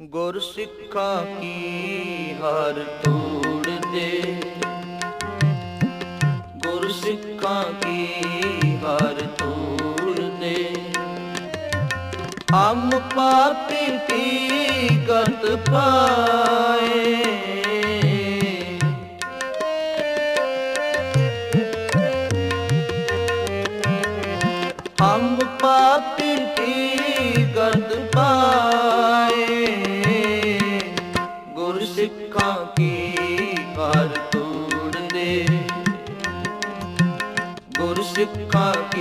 ਗੁਰ ਸਿੱਖਾਂ ਕੀ ਹਰ ਤੋੜ ਦੇ ਗੁਰ ਸਿੱਖਾਂ ਕੀ ਹਰ ਤੋੜ ਦੇ ਹਮ ਪਾਪੀ ਕੀ ਗਤ ਪਾਏ। ਹਮ ਪਾਪੀ ਸਿੱਖਾਂ ਕੀ ਕਰ ਤੋੜ ਦੇ ਗੁਰ ਸਿੱਖਾਂ ਕੀ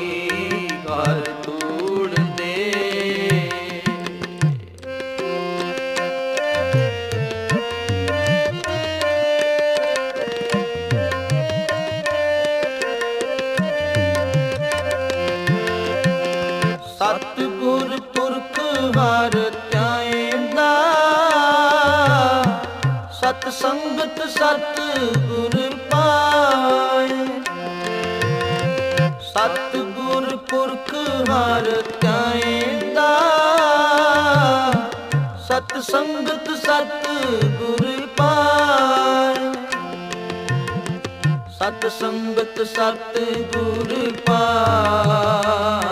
ਸਤ ਸੰਗਤ ਸਤ ਗੁਰ ਪਾਏ। ਸਤ ਗੁਰ ਪੁਰਖ ਹਰ ਧਿਆਇਂਦਾ ਸਤ ਸੰਗਤ ਸਤ ਗੁਰ ਪਾਏ। ਸਤ ਸੰਗਤ ਸਤ ਗੁਰ ਪਾਏ।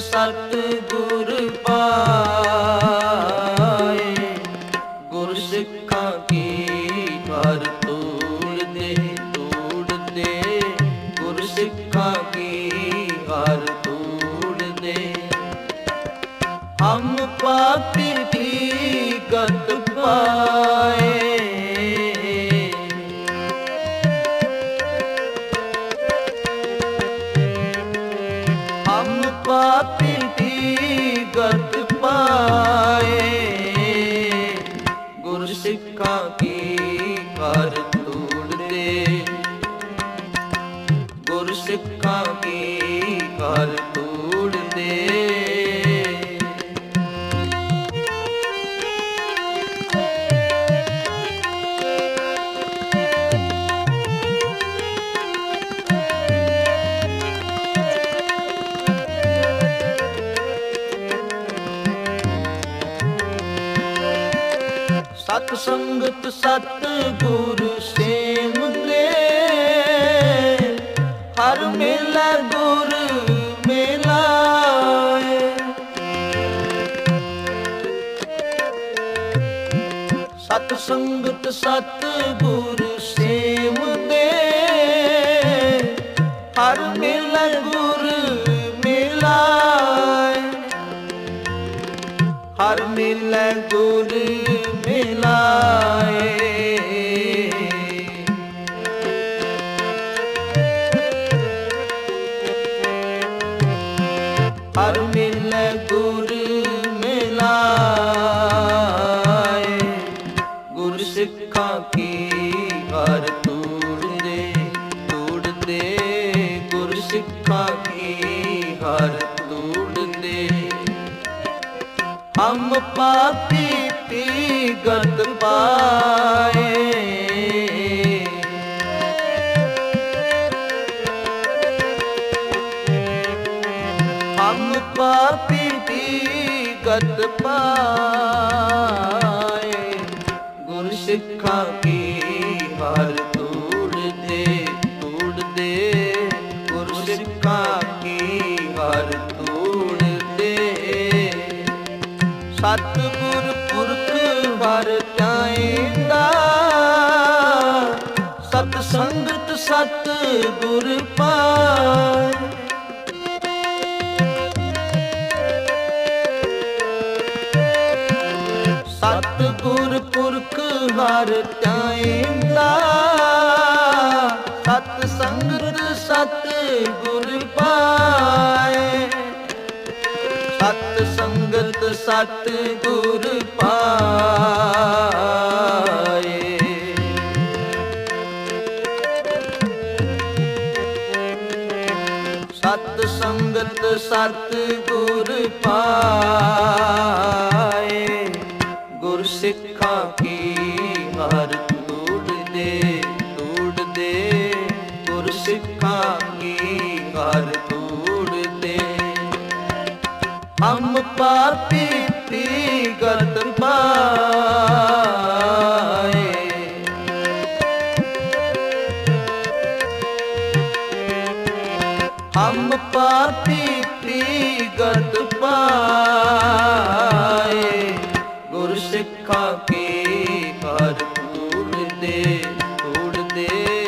ਸਤ ਗੁਰ ਪਾਏ, ਗੁਰ ਸਿੱਖਾਂ ਕੀ ਹਰ ਤੋੜ ਦੇ ਗੁਰ ਸਿੱਖਾਂ ਕੀ ਹਰ ਤੋੜ ਹਮ ਪਾਪੀ ਦੀ ਗਤ ਪਾਏ ਹਮ ਗਤ ਪਾਏ? ਗੁਰ ਸਿੱਖਾਂ ਕੀ ਕਰ ਤੋੜ ਗੁਰ ਸਿੱਖਾਂ ਕੀ ਕਰ ਸਤ ਸੰਗਤ ਸਤ ਗੁਰ ਸੇਮ ਦੇ। ਹਰ ਮੇਲਾ ਗੁਰ ਮੇਲਾਏ ਸਤ ਸੰਗਤ ਸਤ ਗੁਰ ਸੇਮ ਦੇ। ਹਰ ਮੇਲਾ ਗੁਰ ਮੇਲਾਏ ਹਰ ਮਿਲੈ ਗੁਰ ਹਰ ਮਿਲੈ ਗੁਰ ਮਿਲਾਏ। ਗੁਰ ਸਿੱਖਾਂ ਕੀ ਹਰ ਤੋੜ ਦੇ ਗੁਰ ਸਿੱਖਾਂ ਕੀ ਹਰ ਤੋੜ ਹਮ ਪਾਪੀ ਪੀ ਗਤ ਪਾਏ। ਪੀ ਗਤ ਪਾਏ। ਗੁਰ ਸਿੱਖਾਂ ਕੀ ਹਰ ਤੋੜ ਦੇ ਤੋੜ ਦੇ ਗੁਰ ਸਿੱਖਾਂ ਕੀ ਹਰ ਤੋੜ ਦੇ ਸਤਿਗੁਰ ਪੁਰਖ ਵਰ ਚਾਹੀਦਾ। ਸਤ ਸੰਗਤ ਸਤ ਗੁਰ ਪਾਏ ਪੁਰਖ ਵਰ ਚਾਹੀਦਾ ਸਤ ਸੰਗਤ ਸਤ ਗੁਰ ਪਾਏ। ਸਤ ਸੰਗਤ ਸਤ ਗੁਰ ਪਾਏ। ਸਤ ਸੰਗਤ ਸਤ ਗੁਰ ਪਾਏ। ਗੁਰ ਸਿੱਖਾਂ ਕੀ ਹਰ ਤੋੜ ਦੇ ਤੋੜ ਦੇ ਗੁਰ ਸਿੱਖਾਂ ਕੀ ਕਰ ਤੂੜਦੇ ਹਮ ਪਾਪੀ ਤੀ ਗਤ ਪਾਏ। ਹਮ ਪਾਪੀ